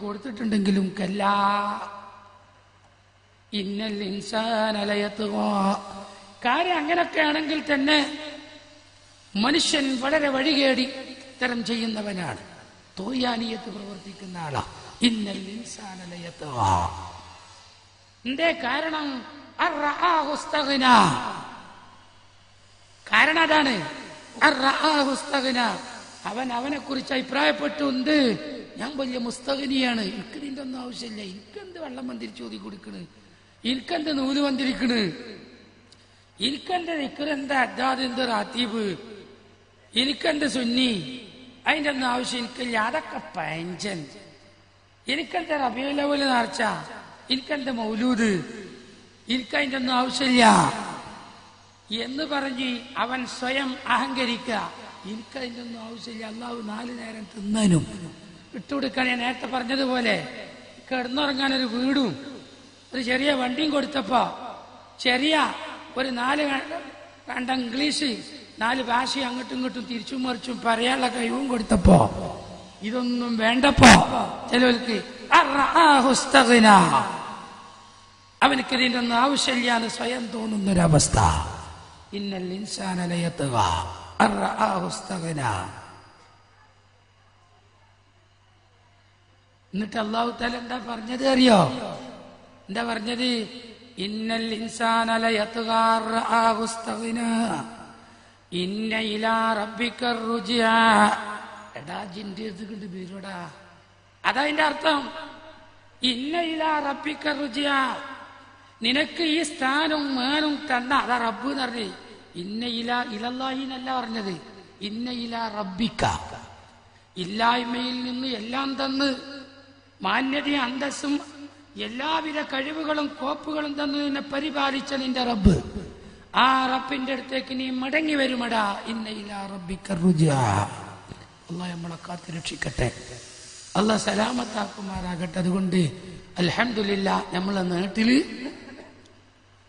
കൊടുത്തിട്ടുണ്ടെങ്കിലും കല്ല. ഇന്നൽ ഇൻസാനലയത്തുകോ കാര്യം അങ്ങനൊക്കെ ആണെങ്കിൽ തന്നെ മനുഷ്യൻ വളരെ വഴികേടി ഇത്തരം ചെയ്യുന്നവനാണ്. തോയാനിയത്ത് പ്രവർത്തിക്കുന്ന ആളാ. ഇന്നൽ ഇൻസാനലയത്തുകോ എന്തേ കാരണം. കാരണം അതാണ്. അവൻ അവനെ കുറിച്ച് അഭിപ്രായപ്പെട്ടു എന്ത് ഞാൻ വലിയ മുസ്തകനിയാണ് എനിക്ക് നിന്റെ ഒന്നും ആവശ്യമില്ല. എനിക്കെന്ത് വെള്ളം മന്തിരിച്ച് ഓതി കൊടുക്കണ്? എനിക്കെന്ത് നൂൽ മന്തിരിക്കണ് എനിക്കെന്റെ നിക്കറെന്താ അജാദിന്റെ റാത്തീബ്? എനിക്കെന്ത് സുന്നി? അതിന്റെ ഒന്നും ആവശ്യം എനിക്കില്ല അതൊക്കെ പഞ്ചൻ എനിക്കെന്താ റബിയുലവൽ നേർച്ച? എനിക്കെന്താ മൗലൂദ്? എനിക്കതിന്റെ ഒന്നും ആവശ്യമില്ല. എന്ന് പറഞ്ഞ് അവൻ സ്വയം അഹങ്കരിക്കുക എനിക്കതിന്റെ ഒന്നും ആവശ്യമില്ല. അള്ളാഹു നാല് നേരം തിന്നാനും. ഇട്ടുകൊടുക്കാൻ ഞാൻ നേരത്തെ പറഞ്ഞതുപോലെ കിടന്നുറങ്ങാൻ ഒരു വീടും ഒരു ചെറിയ വണ്ടിയും കൊടുത്തപ്പോ ചെറിയ ഒരു നാല് കണ്ട ഇംഗ്ലീഷ് നാല് ഭാഷ അങ്ങോട്ടും ഇങ്ങോട്ടും തിരിച്ചും മറിച്ചും പറയാനുള്ള കഴിവും കൊടുത്തപ്പോ ഇതൊന്നും വേണ്ടപ്പോ ചിലവർക്ക്. അവനക്ക് ഇതിന്റെ ഒന്നും ആവശ്യമില്ല എന്ന് സ്വയം തോന്നുന്നൊരവസ്ഥ. ഇന്നൽ ഇൻസാനലയത്തുക എന്നിട്ട് അള്ളാഹു താല എന്താ പറഞ്ഞത് അറിയോ? എന്താ പറഞ്ഞത്? ഇന്നൽ ഇന്ന ഇലാ അർത്ഥം. ഇന്ന ഇലാ. നിനക്ക് ഈ സ്ഥാനവും മാനും തന്ന അതാ റബ്ബ് എന്ന് പറഞ്ഞേ. ഇന്ന ഇല ഇലല്ലാഹി എന്നല്ല പറഞ്ഞത്. ഇന്ന ഇല റബ്ബിക്ക ഇല്ലായ്മയിൽ നിന്ന് എല്ലാം തന്ന് മാന്യതയും അന്തസ്സും എല്ലാവിധ കഴിവുകളും കോപ്പുകളും തന്നു നിന്നെ പരിപാലിച്ച നിന്റെ റബ്ബ്. ആ റബ്ബിന്റെ അടുത്തേക്ക് നീ മടങ്ങി വരുമടാ. ഇന്ന കാത്തുരക്ഷിക്കട്ടെ അള്ളാഹ് നമ്മളെ കാത്തു രക്ഷിക്കട്ടെ. അള്ളാഹ് സലാമത്താക്കുമാറാകട്ടെ. അതുകൊണ്ട് അലഹമില്ല നമ്മളെ നാട്ടിൽ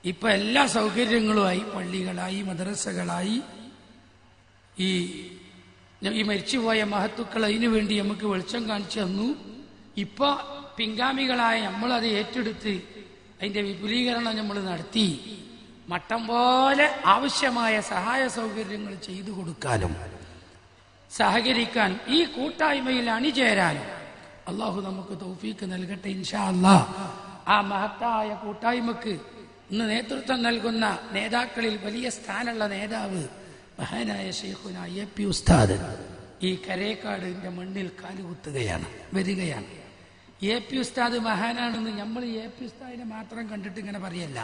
ഇപ്പൊ എല്ലാ സൗകര്യങ്ങളുമായി പള്ളികളായി മദ്രസകളായി ഈ ഈ മരിച്ചുപോയ മഹത്തുക്കൾ അതിനു വേണ്ടി നമുക്ക് വെളിച്ചം കാണിച്ചു തന്നു. ഇപ്പൊ പിൻഗാമികളായ നമ്മളത് ഏറ്റെടുത്ത് അതിന്റെ വിപുലീകരണം നമ്മൾ നടത്തി. മട്ടം പോലെ ആവശ്യമായ സഹായ സൗകര്യങ്ങൾ ചെയ്തു കൊടുക്കാനും സഹകരിക്കാൻ ഈ കൂട്ടായ്മയിൽ അണിചേരാനും അള്ളാഹു നമുക്ക് തൗഫീക്ക് നൽകട്ടെ ഇൻഷാ അല്ലാ ആ മഹത്തായ കൂട്ടായ്മക്ക് ഇന്ന് നേതൃത്വം നൽകുന്ന നേതാക്കളിൽ വലിയ സ്ഥാനമുള്ള നേതാവ് മഹാനായ ഷെയ്ഖുന എ പി ഉസ്താദ്. ഈ കരേക്കാടിന്റെ മണ്ണിൽ കാലുകുത്തുകയാണ് വരികയാണ്. എ പി ഉസ്താദ് മഹാനാണെന്ന് നമ്മൾ എ പി ഉസ്താദിനെ മാത്രം കണ്ടിട്ട് ഇങ്ങനെ പറയല്ല.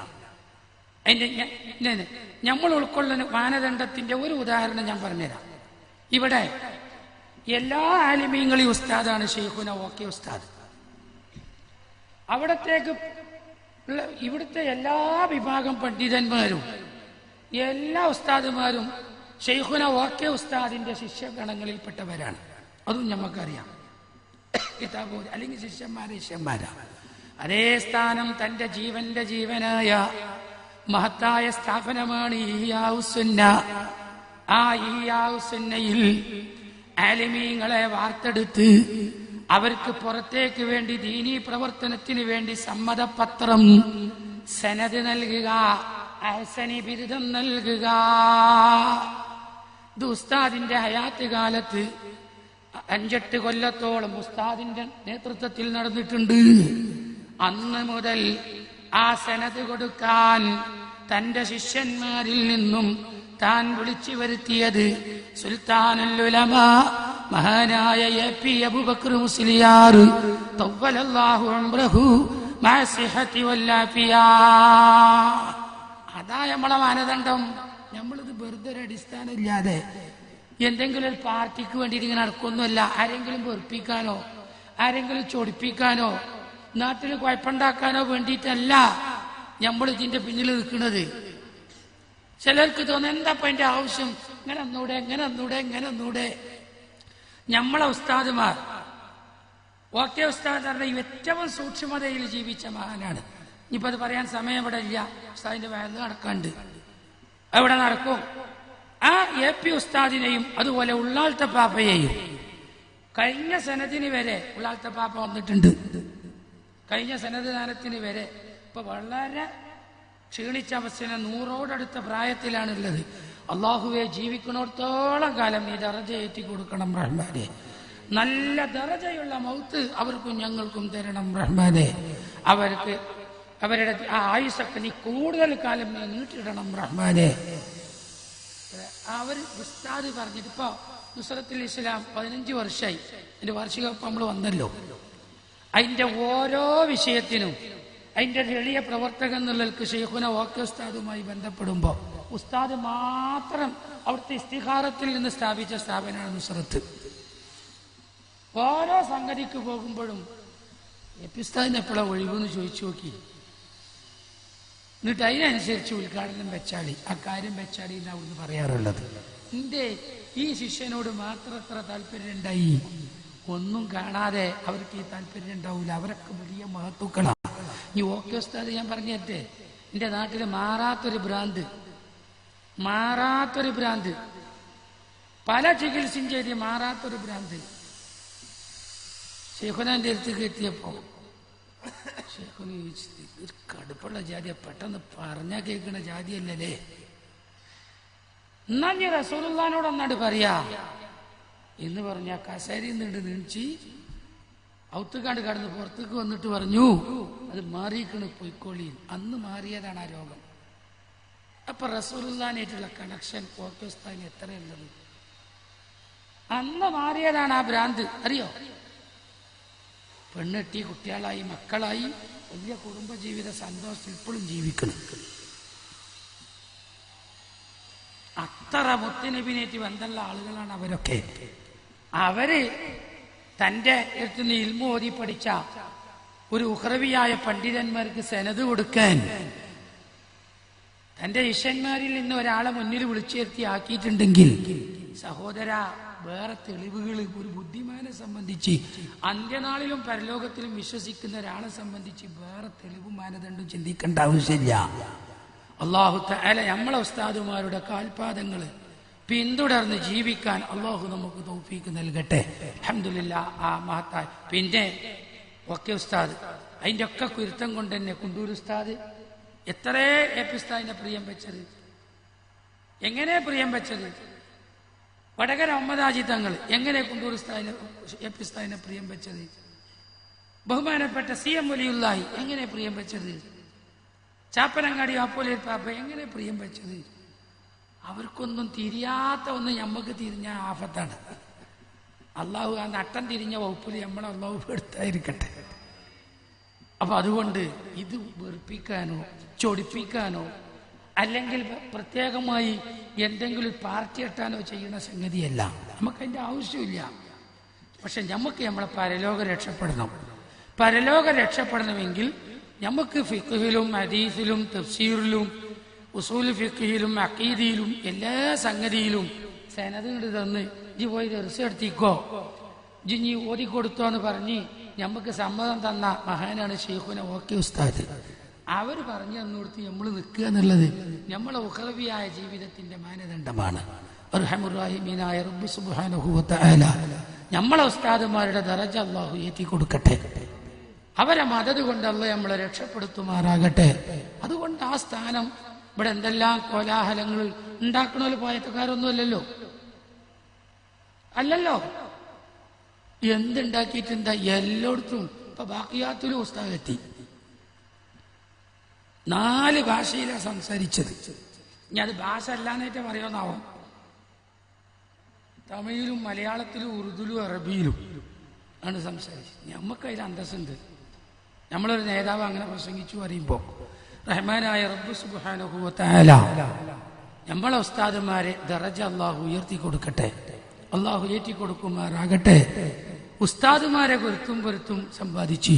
അതിന്റെ നമ്മൾ ഉൾക്കൊള്ളുന്ന മാനദണ്ഡത്തിന്റെ ഒരു ഉദാഹരണം ഞാൻ പറഞ്ഞുതരാം. ഇവിടെ എല്ലാ ആലിമീങ്ങളെയും ഉസ്താദാണ് ഷെയ്ഖുന ഓക്കെ ഉസ്താദ്. അവിടത്തേക്ക് ഇവിടുത്തെ എല്ലാ വിഭാഗം പണ്ഡിതന്മാരും എല്ലാ ഉസ്താദുമാരും ഷെയ്ഖുന ഓക്കെ ഉസ്താദിന്റെ ശിഷ്യഗണങ്ങളിൽപ്പെട്ടവരാണ്. അതും നമുക്കറിയാം കിതാബ് അല്ലെങ്കിൽ ശിഷ്യന്മാരെ ശിഷ്യന്മാരാ. അതേ സ്ഥാനം തന്റെ ജീവന്റെ ജീവനായ മഹത്തായ സ്ഥാപനമാണ് ആ ആലിമീങ്ങളെ വാർത്തെടുത്ത് അവർക്ക് പുറത്തേക്ക് വേണ്ടി ദീനീ പ്രവർത്തനത്തിന് വേണ്ടി സമ്മതപത്രം സനത് നൽകുക അഹസനി ബിരുദം നൽകുക. ഇത് ഉസ്താദിന്റെ ഹയാത്ത് കാലത്ത് അഞ്ചെട്ട് കൊല്ലത്തോളം ഉസ്താദിന്റെ നേതൃത്വത്തിൽ നടന്നിട്ടുണ്ട്. അന്ന് മുതൽ ആ സനത് കൊടുക്കാൻ തന്റെ ശിഷ്യന്മാരിൽ നിന്നും താൻ വിളിച്ചു വരുത്തിയത് സുൽത്താൻ മഹാനായ എ പി അബുബക്കർ മുസ്ലിയാർ. അതാ നമ്മളെ മാനദണ്ഡം. വെറുതെ ഒരു എന്തെങ്കിലും ഒരു പാർട്ടിക്ക് വേണ്ടി ഇങ്ങനെ നടക്കൊന്നുമല്ല ആരെങ്കിലും വെറുപ്പിക്കാനോ ആരെങ്കിലും ചൊടിപ്പിക്കാനോ നാട്ടിൽ കുഴപ്പമുണ്ടാക്കാനോ വേണ്ടിയിട്ടല്ല നമ്മൾ ഇതിന്റെ പിന്നിൽ നിൽക്കുന്നത്. ചിലർക്ക് തോന്നുന്നു എന്താ ഇപ്പൊ എന്റെ ആവശ്യം? ഇങ്ങനെ ഒന്നൂടെ ഇങ്ങനെ ഒന്നൂടെ ഇങ്ങനെ ഒന്നൂടെ. നമ്മളെ ഉസ്താദുമാർ ഓക്കെ ഉസ്താദ് പറഞ്ഞ ഏറ്റവും സൂക്ഷ്മതയിൽ ജീവിച്ച മഹാനാണ്. ഇനിയിപ്പോ അത് പറയാൻ സമയം ഇവിടെ ഇല്ല. ഉസ്താദിന്റെ വയറ് നടക്കാണ്ട്. അവിടെ നടക്കും? ആ എ പി ഉസ്താദിനെയും അതുപോലെ ഉള്ളാളത്തെ പാപ്പയെയും. കഴിഞ്ഞ സനത്തിന് വരെ ഉള്ളാളത്തെ പാപ്പ വന്നിട്ടുണ്ട്. കഴിഞ്ഞ സന്നദ്ധദാനത്തിന് വരെ. ഇപ്പൊ വളരെ ക്ഷീണിച്ച അവസ്ഥ നൂറോടടുത്ത പ്രായത്തിലാണുള്ളത്. അള്ളാഹുവെ ജീവിക്കണോടത്തോളം കാലം നീ ദറജ ഏറ്റി കൊടുക്കണം റഹ്മാനെ. നല്ല ദറജയുള്ള മൗത്ത് അവർക്കും ഞങ്ങൾക്കും തരണം റഹ്മാനെ. അവർക്ക് അവരുടെ ആ ആയുസൊക്കെ നീ കൂടുതൽ കാലം നീ നീട്ടിടണം റഹ്മാനെ. അവർ ഉസ്താദ് പറഞ്ഞിട്ട് ഇപ്പൊ നുസറത്തുൽ ഇസ്ലാം പതിനഞ്ച് വർഷമായി എന്റെ വാർഷിക നമ്മൾ വന്നല്ലോ. അതിന്റെ ഓരോ വിഷയത്തിനും അതിന്റെ എളിയ പ്രവർത്തകൻ എന്നുള്ളവർക്ക് ഷെയ്ഖുന ഓക്കെ ഉസ്താദുമായി ബന്ധപ്പെടുമ്പോൾ ഉസ്താദ് മാത്രം അവിടുത്തെ ഇസ്തിഹാരത്തിൽ നിന്ന് സ്ഥാപിച്ച സ്ഥാപനമാണ് നുസറത്ത് ഓരോ സംഗതിക്ക് പോകുമ്പോഴും എപ്പിസ്താദിന് എപ്പോഴാണ് ഒഴിവെന്ന് ചോദിച്ചു നോക്കി. എന്നിട്ട് അതിനനുസരിച്ച് ഉദ്ഘാടനം വെച്ചാളി അക്കാര്യം കാര്യം വെച്ചാളി എന്ന് അവിടുന്ന് പറയാറുള്ളത്. എന്റെ ഈ ശിഷ്യനോട് മാത്രം എത്ര താല്പര്യം ഉണ്ടായി. ഒന്നും കാണാതെ അവർക്ക് ഈ താല്പര്യം ഉണ്ടാവില്ല അവരൊക്കെ വലിയ മഹത്തുക്കളാണ് ഈ ഓക്കെ ഉസ്താദ് ഞാൻ പറഞ്ഞേ എന്റെ നാട്ടിൽ മാറാത്തൊരു ഭ്രാന്ത് മാറാത്തൊരു ഭ്രാന്ത്. പല ചികിത്സയും ചെയ്ത് മാറാത്തൊരു ഭ്രാന്ത്. ശേഖുനാന്റെ അടുത്തേക്ക് എത്തിയപ്പോ ഷെയ്ഖുന് ചോദിച്ചു കടുപ്പുള്ള ജാതിയ. പെട്ടെന്ന് പറഞ്ഞാ കേൾക്കുന്ന ജാതിയല്ലേ എന്നാ ഞാൻ റസൂലുള്ളാനോട് അന്നാട്ട് പറയാ. എന്ന് പറഞ്ഞ കസേരയിൽ നിന്നിട്ട് നീണിച്ച് ഔത്തുകാട് കടന്ന് പുറത്തേക്ക് വന്നിട്ട് പറഞ്ഞു അത് മാറിയിക്കണ് പൊയ്ക്കോളി. അന്ന് മാറിയതാണ് ആ രോഗം. അപ്പൊ റസൂലുള്ളാനായിട്ടുള്ള കണക്ഷൻ ഓർക്കസ്താൻ എത്രയുള്ളത്? അന്ന് മാറിയതാണ് ആ ഭ്രാന്ത്. അറിയോ? പെണ്ണെട്ടി കുട്ടികളായി മക്കളായി വലിയ കുടുംബജീവിത സന്തോഷത്തിൽ ഇപ്പോഴും ജീവിക്കണം അത്ര മുത്തനബിനേറ്റ് ബന്ധമുള്ള ആളുകളാണ് അവരൊക്കെ. അവർ തന്റെ അടുത്ത് നിന്ന് ഓതി പഠിച്ച ഒരു ഉഹ്രവിയായ പണ്ഡിതന്മാർക്ക് സെനത് കൊടുക്കാൻ തന്റെ ഇഷന്മാരിൽ നിന്ന് ഒരാളെ മുന്നിൽ വിളിച്ചുയർത്തി ആക്കിയിട്ടുണ്ടെങ്കിൽ സഹോദര വേറെ തെളിവുകൾ ഒരു ബുദ്ധിമാനെ സംബന്ധിച്ച് അന്ത്യനാളിലും പരലോകത്തിലും വിശ്വസിക്കുന്ന ഒരാളെ സംബന്ധിച്ച് വേറെ തെളിവ് മാനദണ്ഡം ചിന്തിക്കേണ്ട ആവശ്യമില്ല. അള്ളാഹു തആല നമ്മളെ ഉസ്താദുമാരുടെ കാൽപാദങ്ങൾ പിന്തുടർന്ന് ജീവിക്കാൻ അള്ളാഹു നമുക്ക് തോപ്പിക്ക് നൽകട്ടെ. അഹമ്മദില്ല ആ മഹത്തായ പിന്നെ ഒക്കെ ഉസ്താദ് അതിന്റെ ഒക്കെ കുരുത്തം കൊണ്ട് തന്നെ കുണ്ടൂർ ഉസ്താദ് എത്രേ എ പി ഉസ്താദിനെ പ്രിയം വെച്ചത്? എങ്ങനെ പ്രിയം വെച്ചത്? വടകര ഒമ്പതാജി തങ്ങൾ എങ്ങനെ കുണ്ടൂർ ഉസ്താദിനെ എ പി ഉസ്താദിനെ പ്രിയം വെച്ചത്? ബഹുമാനപ്പെട്ട സി എം വലിയുള്ളായി എങ്ങനെ പ്രിയം വെച്ചത്? ചാപ്പനങ്ങാടി ആപ്പോലെ പാപ്പ എങ്ങനെ പ്രിയം വെച്ചത്? അവർക്കൊന്നും തിരിയാത്ത ഒന്ന് ഞമ്മക്ക് തിരിഞ്ഞ ആഫത്താണ് അള്ളാഹു ആ നട്ടം തിരിഞ്ഞ വകുപ്പിൽ നമ്മളെ അള്ളാഹു എടുത്തായിരിക്കട്ടെ. അപ്പൊ അതുകൊണ്ട് ഇത് വെറുപ്പിക്കാനോ ചൊടിപ്പിക്കാനോ അല്ലെങ്കിൽ പ്രത്യേകമായി എന്തെങ്കിലും പാർട്ടി എട്ടാനോ ചെയ്യുന്ന സംഗതിയല്ല. നമുക്ക് അതിന്റെ ആവശ്യമില്ല. പക്ഷെ നമുക്ക് നമ്മളെ പരലോക രക്ഷപ്പെടണം. പരലോക രക്ഷപ്പെടണമെങ്കിൽ നമുക്ക് ഫിഖിലും ഹദീസിലും തഫ്സീറിലും ഉസൂൽ ഫിഖിലും അക്കീദിയിലും എല്ലാ സംഗതിയിലും സനത് കണ്ട് തന്ന് ഇജി പോയി റിസ് എടുത്തിക്കോ. ഇജി നീ ഓടിക്കൊടുത്തോ എന്ന് പറഞ്ഞ് നമുക്ക് സമ്മതം തന്ന മഹാനാണ് ഷെയ്ഖുന ഓക്കെ ഉസ്താദ്. അവർ പറഞ്ഞു തന്നുകൊടുത്ത് നമ്മൾ നിൽക്കുക എന്നുള്ളത് നമ്മളെ ഉഹറവിയായ ജീവിതത്തിന്റെ മാനദണ്ഡമാണ്. റബ്ബ് നമ്മളെ ഉസ്താദുമാരുടെ ദറജ അള്ളാഹു ഏറ്റി കൊടുക്കട്ടെ അവരെ മതത് കൊണ്ടല്ല നമ്മളെ രക്ഷപ്പെടുത്തുമാറാകട്ടെ. അതുകൊണ്ട് ആ സ്ഥാനം ഇവിടെ എന്തെല്ലാം കോലാഹലങ്ങൾ ഉണ്ടാക്കണ പോയത്തക്കാരൊന്നുമല്ലല്ലോ അല്ലല്ലോ. എന്തുണ്ടാക്കിയിട്ടെന്താ? എല്ലായിടത്തും ഇപ്പൊ ബാക്കിയാത്തിലും ഉസ്താദെത്തി നാല് ഭാഷയിലാണ് സംസാരിച്ചത്. ഇനി അത് ഭാഷ അല്ലാന്നേറ്റ പറയുമെന്നാവും. തമിഴിലും മലയാളത്തിലും ഉറുദുലും അറബിയിലും ആണ് സംസാരിച്ചത്. നമുക്ക് അതിൽ അന്തസ്സുണ്ട്. നമ്മളൊരു നേതാവ് അങ്ങനെ പ്രസംഗിച്ചു പറയുമ്പോൾ റഹ്മാനായ റബ്ബു സുബാനുഹുല നമ്മളെ ഉസ്താദന്മാരെ ദറജ അള്ളാഹു ഉയർത്തി കൊടുക്കട്ടെ അള്ളാഹു ഏറ്റി കൊടുക്കുമാറാകട്ടെ. ഉസ്താദുമാരെ പൊരുത്തും പൊരുത്തും സമ്പാദിച്ച്.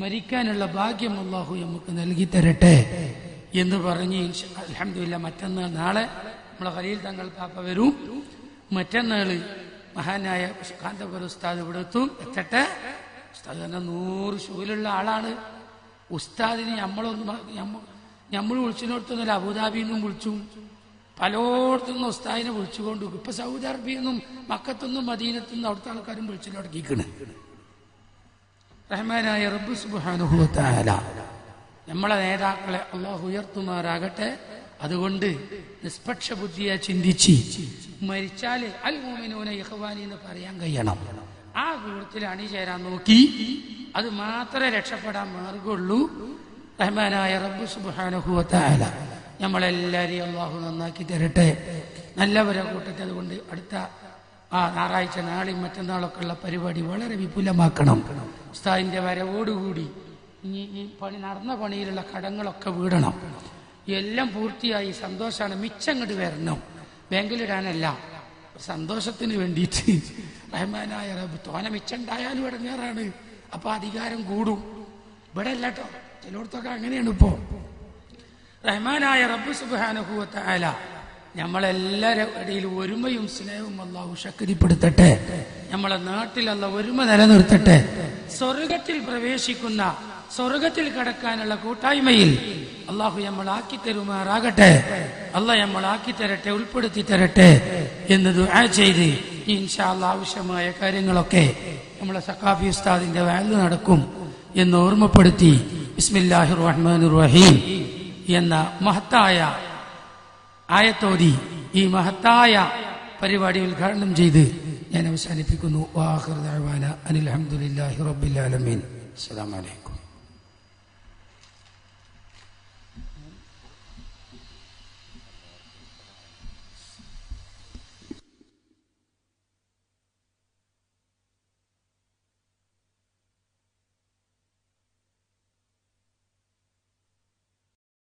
മരിക്കാനുള്ള ഭാഗ്യം അള്ളാഹു നമുക്ക് നൽകി തരട്ടെ എന്ന് പറഞ്ഞ് അലഹമില്ല മറ്റന്നാൾ നാളെ നമ്മളെ ഹലീൽ തങ്ങൾ പാപ്പ വരും. മറ്റന്നാൾ മഹാനായ കാന്തപുര ഉസ്താദ് ഇവിടെ എത്തും. എത്തട്ടെ? ഉസ്താദ് തന്നെ നൂറ് ഷൂലുള്ള ആളാണ്. ഉസ്താദിന് നമ്മളൊന്നും നമ്മൾ വിളിച്ചിനോടത്തൊന്നുമില്ല അബുദാബിയിൽ നിന്നും വിളിച്ചു പലയിടത്തുനിന്നും ഉസ്താദിനെ വിളിച്ചുകൊണ്ട് ഇപ്പൊ സൗദി അറേബ്യയിൽ നിന്നും മദീനത്തുനിന്നും അവിടുത്തെ ആൾക്കാരും വിളിച്ചു തുടങ്ങിക്കണ് റഹ്മാനായ റബ്ബ് തആല നമ്മളെ നേതാക്കളെ അള്ളാഹു ഉയർത്തുമാറാകട്ടെ. അതുകൊണ്ട് നിഷ്പക്ഷ ബുദ്ധിയെ ചിന്തിച്ച് മരിച്ചാൽ അൽ മോമിനൂന യഹ്വാനി എന്ന് പറയാൻ കഴിയണം. ആ കൂട്ടത്തിൽ അണിചേരാൻ നോക്കി. അത് മാത്രമേ രക്ഷപ്പെടാൻ മാർഗമുള്ളൂ. റഹ്മാനായ റബ്ബ് തആല നമ്മളെല്ലാരെയും അള്ളാഹു നന്നാക്കി തരട്ടെ. നല്ലവരെ കൂട്ടത്തെ അതുകൊണ്ട് അടുത്ത ആ ഞായറാഴ്ച നാളെയും മറ്റന്നാളൊക്കെ ഉള്ള പരിപാടി വളരെ വിപുലമാക്കണം. ഉസ്താദിന്റെ വരവോടുകൂടി ഇനി ഈ പണി നടന്ന പണിയിലുള്ള കടങ്ങളൊക്കെ വീടണം. എല്ലാം പൂർത്തിയായി സന്തോഷമാണ് മിച്ചങ്ങോട്ട് വരണം. ബാങ്കിലിടാനല്ല സന്തോഷത്തിന് വേണ്ടിയിട്ട് റഹ്മാനായ റബ്ബ് തോന മിച്ചുണ്ടായാലും ഇടങ്ങേറാണ് അപ്പൊ അധികാരം കൂടും. ഇവിടെ അല്ല കേട്ടോ അങ്ങനെയാണ് ഇപ്പോ. റഹ്മാനായ റബ്ബ് സുബാനുഭൂവത്ത ആല നമ്മളെല്ലാവരുടെ ഇടയിൽ ഒരുമയും സ്നേഹവും അള്ളാഹു ശക്തിപ്പെടുത്തട്ടെ. നമ്മളെ നാട്ടിലുള്ള ഒരുമ നിലനിർത്തട്ടെ. സ്വർഗത്തിൽ പ്രവേശിക്കുന്ന സ്വർഗത്തിൽ കടക്കാനുള്ള കൂട്ടായ്മയിൽ അള്ളാഹു നമ്മളാക്കി തരുമാറാകട്ടെ. അള്ളാഹ് നമ്മളാക്കി തരട്ടെ ഉൾപ്പെടുത്തി തരട്ടെ എന്ന് ദുആ ചെയ്ത് ഇൻഷാ അള്ളാഹ് ആവശ്യമായ കാര്യങ്ങളൊക്കെ നമ്മളെ സഖാഫി ഉസ്താദിന്റെ വാൽ നടക്കും എന്ന് ഓർമ്മപ്പെടുത്തി. ബിസ്മില്ലാഹിർ റഹ്മാനിർ റഹീം എന്ന മഹത്തായ ആയത്തോതി ഈ മഹത്തായ പരിപാടി ഉദ്ഘാടനം ചെയ്ത് ഞാൻ അവസാനിപ്പിക്കുന്നു. വാഹിർ ദഅവാന അനിൽ ഹംദുലില്ലാഹി റബ്ബിൽ ആലമീൻ. അസ്സലാമു അലൈക്കും.